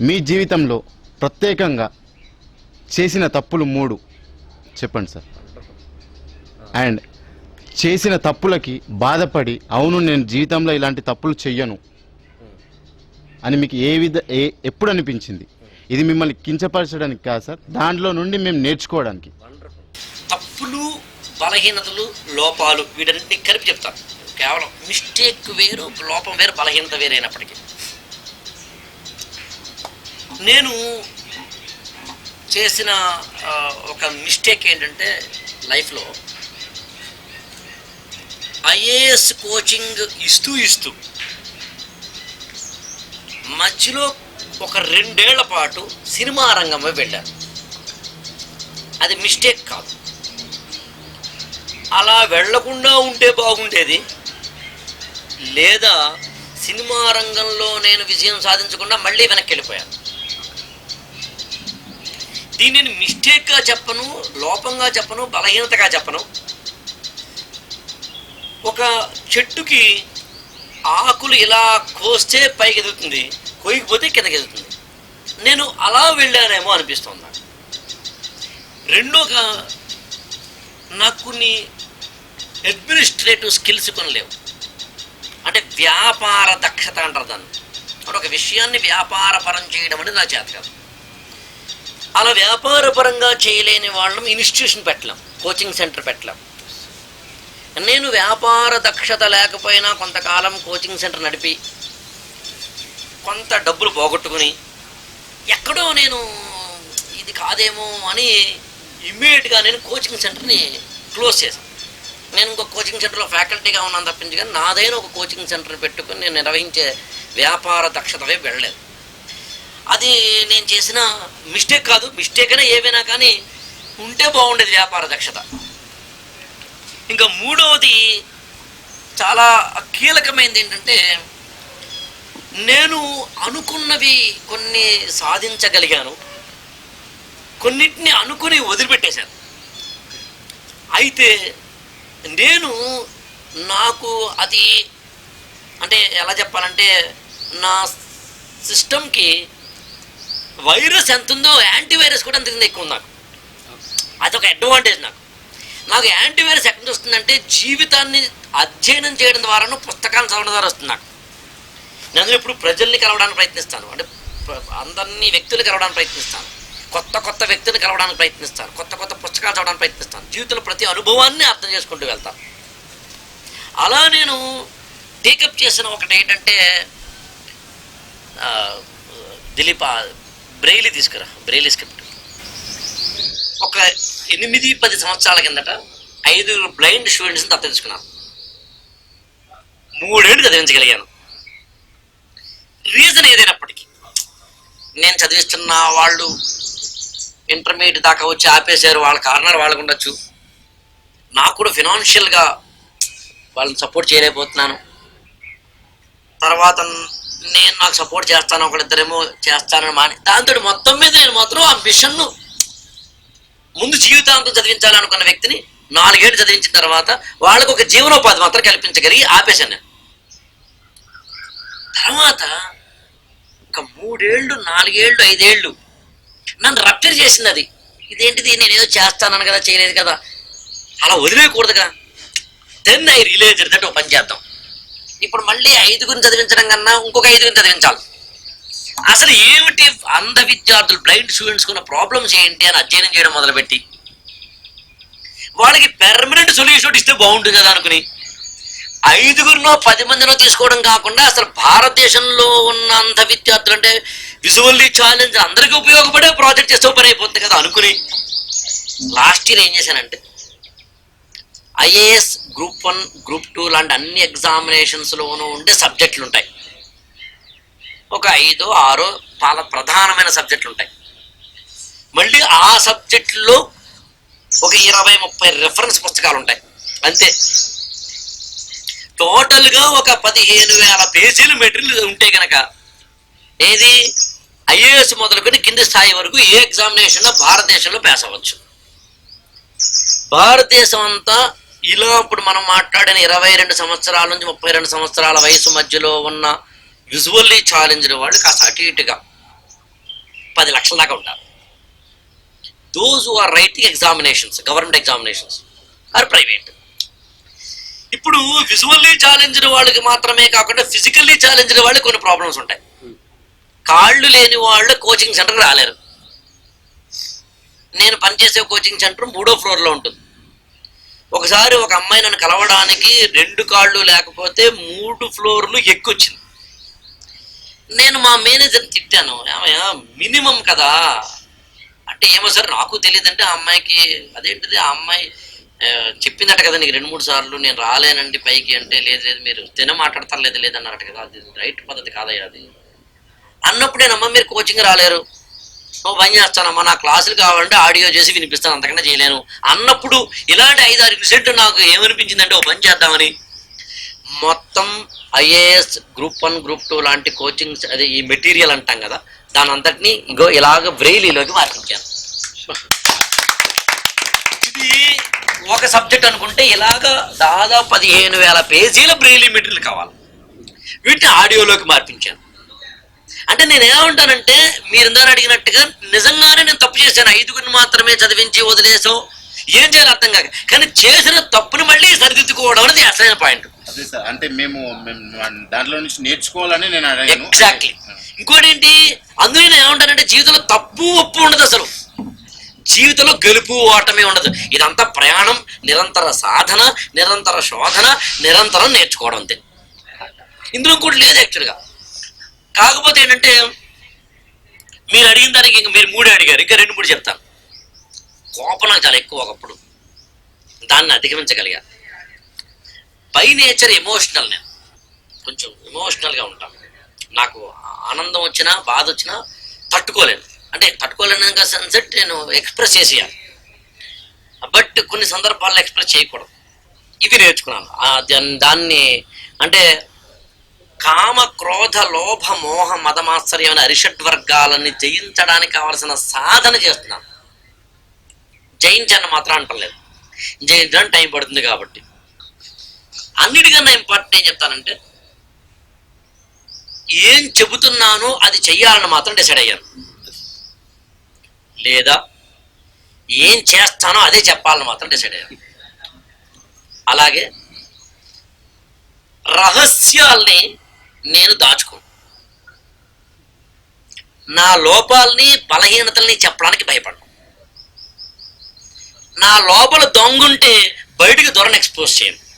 మీ జీవితంలో ప్రత్యేకంగా చేసిన తప్పులు మూడు. చెప్పండి సార్. అండ్ చేసిన తప్పులకి బాధపడి అవును నేను జీవితంలో ఇలాంటి తప్పులు చెయ్యను అని మీకు ఏ విధ ఏ ఎప్పుడు అనిపించింది? ఇది మిమ్మల్ని కించపరచడానికి కాదు సార్ దాంట్లో నుండి మేము నేర్చుకోవడానికి. తప్పులు బలహీనతలు లోపాలు వీటన్నిటిని కలిపి చెప్తాను. కేవలం మిస్టేక్ వేరు లోపం వేరు బలహీనత వేరైనప్పటికీ. నేను చేసిన ఒక మిస్టేక్ ఏంటంటే లైఫ్లో ఐఏఎస్ కోచింగ్ ఇస్తూ ఇస్తూ మధ్యలో ఒక రెండేళ్ళ పాటు సినిమా రంగంలో వెళ్ళాను అది మిస్టేక్ కాదు. అలా వెళ్ళకుండా ఉంటే బాగుండేది. లేదా సినిమా రంగంలో నేను విజయం సాధించకుండా మళ్ళీ వెనక్కి వెళ్ళిపోయాను. దీనిని మిస్టేక్గా చెప్పను లోపంగా చెప్పను బలహీనతగా చెప్పను. ఒక చెట్టుకి ఆకులు ఇలా కోస్తే పైకి ఎదుగుతుంది కోయకపోతే కిందకి ఎదుగుతుంది నేను అలా వెళ్ళానేమో అనిపిస్తుంది నాకు. రెండోగా నాకు కొన్ని అడ్మినిస్ట్రేటివ్ స్కిల్స్ కొన్ని లేవు. అంటే వ్యాపార దక్షత అంటారు దాన్ని. ఒక విషయాన్ని వ్యాపారపరం చేయడం అనేది నా చేత కాదు. అలా వ్యాపారపరంగా చేయలేని వాళ్ళం ఇన్స్టిట్యూషన్ పెట్టలేం కోచింగ్ సెంటర్ పెట్టలేం. నేను వ్యాపార దక్షత లేకపోయినా కొంతకాలం కోచింగ్ సెంటర్ నడిపి కొంత డబ్బులు పోగొట్టుకుని ఎక్కడో నేను ఇది కాదేమో అని ఇమ్మీడియట్గా నేను కోచింగ్ సెంటర్ని క్లోజ్ చేశాను. నేను ఇంకో కోచింగ్ సెంటర్లో ఫ్యాకల్టీగా ఉన్నాను తప్పించి కానీ నాదైన ఒక కోచింగ్ సెంటర్ పెట్టుకుని నేను నిర్వహించే వ్యాపార దక్షతవే వెళ్ళలేదు. అది నేను చేసిన మిస్టేక్ కాదు మిస్టేక్ అయినా ఏవైనా కానీ ఉంటే బాగుండేది వ్యాపార దక్షత. ఇంకా మూడవది చాలా కీలకమైనది ఏంటంటే నేను అనుకున్నవి కొన్ని సాధించగలిగాను కొన్నిటిని అనుకుని వదిలిపెట్టేశాను. అయితే నేను నాకు అది అంటే ఎలా చెప్పాలంటే నా సిస్టమ్కి వైరస్ ఎంత ఉందో యాంటీవైరస్ కూడా అంత ఎక్కువ ఉంది నాకు. అదొక అడ్వాంటేజ్ నాకు. నాకు యాంటీవైరస్ ఎక్కడ వస్తుందంటే జీవితాన్ని అధ్యయనం చేయడం ద్వారాను పుస్తకాలు చదవడం ద్వారా వస్తుంది నాకు. నేను ఇప్పుడు ప్రజల్ని కలవడానికి ప్రయత్నిస్తాను. అంటే అందరినీ వ్యక్తులు కలవడానికి ప్రయత్నిస్తాను. కొత్త కొత్త వ్యక్తులు కలవడానికి ప్రయత్నిస్తాను. కొత్త కొత్త పుస్తకాలు చదవడానికి ప్రయత్నిస్తాను. జీవితంలో ప్రతి అనుభవాన్ని అర్థం చేసుకుంటూ వెళ్తాను. అలా నేను టేకప్ చేసిన ఒకటి ఏంటంటే దిలీప్ బ్రెయిలీ తీసుకురా బ్రెయిలీ స్క్రిప్ట్ ఒక ఎనిమిది పది సంవత్సరాల కిందట ఐదుగురు బ్లైండ్ స్టూడెంట్స్ని దత్త మూడేళ్ళు చదివించగలిగాను. రీజన్ ఏదైనప్పటికీ నేను చదివిస్తున్న వాళ్ళు ఇంటర్మీడియట్ దాకా వచ్చి ఆపేశారు వాళ్ళ కారణాలు వాళ్ళకు ఉండొచ్చు. నాకు కూడా ఫినాన్షియల్గా వాళ్ళని సపోర్ట్ చేయలేకపోతున్నాను. తర్వాత నేను నాకు సపోర్ట్ చేస్తాను ఒకరిద్దరేమో చేస్తానని మాని దాంతో మొత్తం మీద నేను మాత్రం ఆ మిషన్ను ముందు జీవితాంతం చదివించాలనుకున్న వ్యక్తిని నాలుగేళ్ళు చదివించిన తర్వాత వాళ్ళకు ఒక జీవనోపాధి మాత్రం కల్పించగలిగి ఆపేశాను నేను. తర్వాత ఒక మూడేళ్ళు నాలుగేళ్ళు ఐదేళ్ళు నన్ను రప్చర్ చేసింది అది ఇదేంటిది? నేను ఏదో చేస్తానని కదా చేయలేదు కదా. అలా వదిలేయకూడదుగా. దెన్ ఐ రిలేజ్ దట్ ఒక పని చేద్దాం. ఇప్పుడు మళ్ళీ ఐదుగురిని చదివించడం కన్నా ఇంకొక ఐదుగురిని చదివించాలి. అసలు ఏమిటి అంధ విద్యార్థులు బ్లైండ్ స్టూడెంట్స్ ఉన్న ప్రాబ్లమ్స్ ఏంటి అని అధ్యయనం చేయడం మొదలుపెట్టి? వాళ్ళకి పెర్మనెంట్ సొల్యూషన్ ఇస్తే బాగుంటుంది కదా అనుకుని. ఐదుగురినో పది మందినో తీసుకోవడం కాకుండా అసలు భారతదేశంలో ఉన్న అంధ విద్యార్థులు అంటే విజువల్లీ ఛాలెంజ్ అందరికీ ఉపయోగపడే ప్రాజెక్ట్ చేస్తే పని అయిపోతుంది కదా అనుకుని. లాస్ట్ ఇయర్ ఏం చేశానంటే IAS group one group two లాంటి అన్ని ఎగ్జామినేషన్స్లోనూ ఉండే సబ్జెక్టులు ఉంటాయి ఒక ఐదో ఆరో పాల ప్రధానమైన సబ్జెక్టులు ఉంటాయి మళ్ళీ ఆ సబ్జెక్టులో ఒక ఇరవై ముప్పై రెఫరెన్స్ పుస్తకాలు ఉంటాయి అంతే. టోటల్గా ఒక పదిహేను వేల పేజీలు మెటీరియల్ ఉంటే కనుక ఏది? ఐఏఎస్ మొదలుకొని కింది స్థాయి వరకు ఏ ఎగ్జామినేషన్లో భారతదేశంలో పేసవచ్చు. భారతదేశం అంతా ఇలా ఇప్పుడు మనం మాట్లాడిన ఇరవై రెండు సంవత్సరాల నుంచి ముప్పై రెండు సంవత్సరాల వయసు మధ్యలో ఉన్న విజువల్లీ ఛాలెంజ్డ్ వాళ్ళు కాస్త అటు ఇటుగా పది లక్షల దాకా ఉంటారు those who are writing examinations government examinations or private ఇప్పుడు విజువల్లీ ఛాలెంజ్డ్ వాళ్ళకి మాత్రమే కాకుండా ఫిజికల్లీ ఛాలెంజ్డ్ వాళ్ళకి కొన్ని ప్రాబ్లమ్స్ ఉంటాయి. కాళ్ళు లేని వాళ్ళు కోచింగ్ సెంటర్కి రాలేరు. నేను పనిచేసే కోచింగ్ సెంటర్ మూడో ఫ్లోర్లో ఉంటుంది. ఒకసారి ఒక అమ్మాయి నన్ను కలవడానికి రెండు కాళ్ళు లేకపోతే మూడు ఫ్లోర్లు ఎక్కువచ్చింది. నేను మా మేనేజర్ని తిట్టాను ఏమయ్యా మినిమం కదా. అంటే ఏమో సార్ నాకు తెలియదంటే ఆ అమ్మాయికి అదేంటిది ఆ అమ్మాయి చెప్పిందట కదా నీకు రెండు మూడు సార్లు నేను రాలేనండి పైకి అంటే లేదు లేదు మీరు తిన మాట్లాడతారు లేదు లేదన్నారట కదా అది రైట్ పద్ధతి కాదయ్యా అది. అన్నప్పుడు నేను అమ్మ మీరు కోచింగ్ రాలేరు. ఓ పని చేస్తానమ్మా నా క్లాసులు కావాలంటే ఆడియో చేసి వినిపిస్తాను అంతకన్నా చేయలేను. అన్నప్పుడు ఇలాంటి ఐదారు ఇన్సిడెంట్ నాకు ఏమనిపించిందంటే ఓ పని చేద్దామని. మొత్తం IAS group one group two లాంటి కోచింగ్స్ అదే ఈ మెటీరియల్ అంటాం కదా దాని అంతటిని ఇగో ఇలాగ బ్రెయిలీలోకి మార్పించాను. ఇది ఒక సబ్జెక్ట్ అనుకుంటే ఇలాగ దాదాపు పదిహేను వేల పేజీల బ్రెయిలీ మెటీరియల్ కావాలి. వీటిని ఆడియోలోకి మార్పించాను. అంటే నేను ఏమంటానంటే మీరు ఇందాక అడిగినట్టుగా నిజంగానే నేను తప్పు చేశాను. ఐదుగురిని మాత్రమే చదివించి వదిలేసాం ఏం చేయాలి అర్థం కాక. కానీ చేసిన తప్పుని మళ్ళీ సరిదిద్దుకోవడం అనేది అసలైన పాయింట్. అదే సార్ అంటే మేము మేము దాంట్లో నుంచి నేర్చుకోవాలని నేను అడిగాను. ఎగ్జాక్ట్లీ ఇంకోటి ఏంటి? అందులో నేను ఏమంటానంటే జీవితంలో తప్పు ఒప్పు ఉండదు అసలు. జీవితంలో గెలుపు ఓటమి ఉండదు. ఇదంతా ప్రయాణం నిరంతర సాధన నిరంతర శోధన నిరంతరం నేర్చుకోవడం అంతే. ఇందులో ఇంకోటి లేదు యాక్చువల్గా కాకపోతే ఏంటంటే మీరు అడిగిన దానికి ఇంకా మీరు మూడే అడిగారు. ఇంకా రెండు మూడు చెప్తాను. కోపం నాకు చాలా ఎక్కువ ఒకప్పుడు. దాన్ని అధిగమించగలిగా. బై నేచర్ ఎమోషనల్ నేను. కొంచెం ఎమోషనల్గా ఉంటాను. నాకు ఆనందం వచ్చినా బాధ వచ్చినా తట్టుకోలేను. అంటే తట్టుకోలేను సన్సెట్ నేను ఎక్స్ప్రెస్ చేసేయాలి. బట్ కొన్ని సందర్భాల్లో ఎక్స్ప్రెస్ చేయకూడదు. ఇది నేర్చుకున్నాను. దాన్ని అంటే కామ క్రోధ లోభ మోహ మదమాశ్చర్యమైన అరిషడ్ వర్గాలని జయించడానికి కావలసిన సాధన చేస్తున్నాను జయించని మాత్రం అంటలేదు జయించడానికి టైం పడుతుంది కాబట్టి. అన్నిటికన్నా ఇంపార్టెంట్ ఏం చెప్తానంటే ఏం చెబుతున్నానో అది చెయ్యాలని మాత్రం డిసైడ్ అయ్యాను. లేదా ఏం చేస్తానో అదే చెప్పాలని మాత్రం డిసైడ్ అయ్యాను. అలాగే రహస్యాల్ని నేను దాచుకోను నా లోపాలని బలహీనతల్ని చెప్పడానికి భయపడను. నా లోపల దొంగుంటే బయటకు దొరను ఎక్స్పోజ్ చేయను.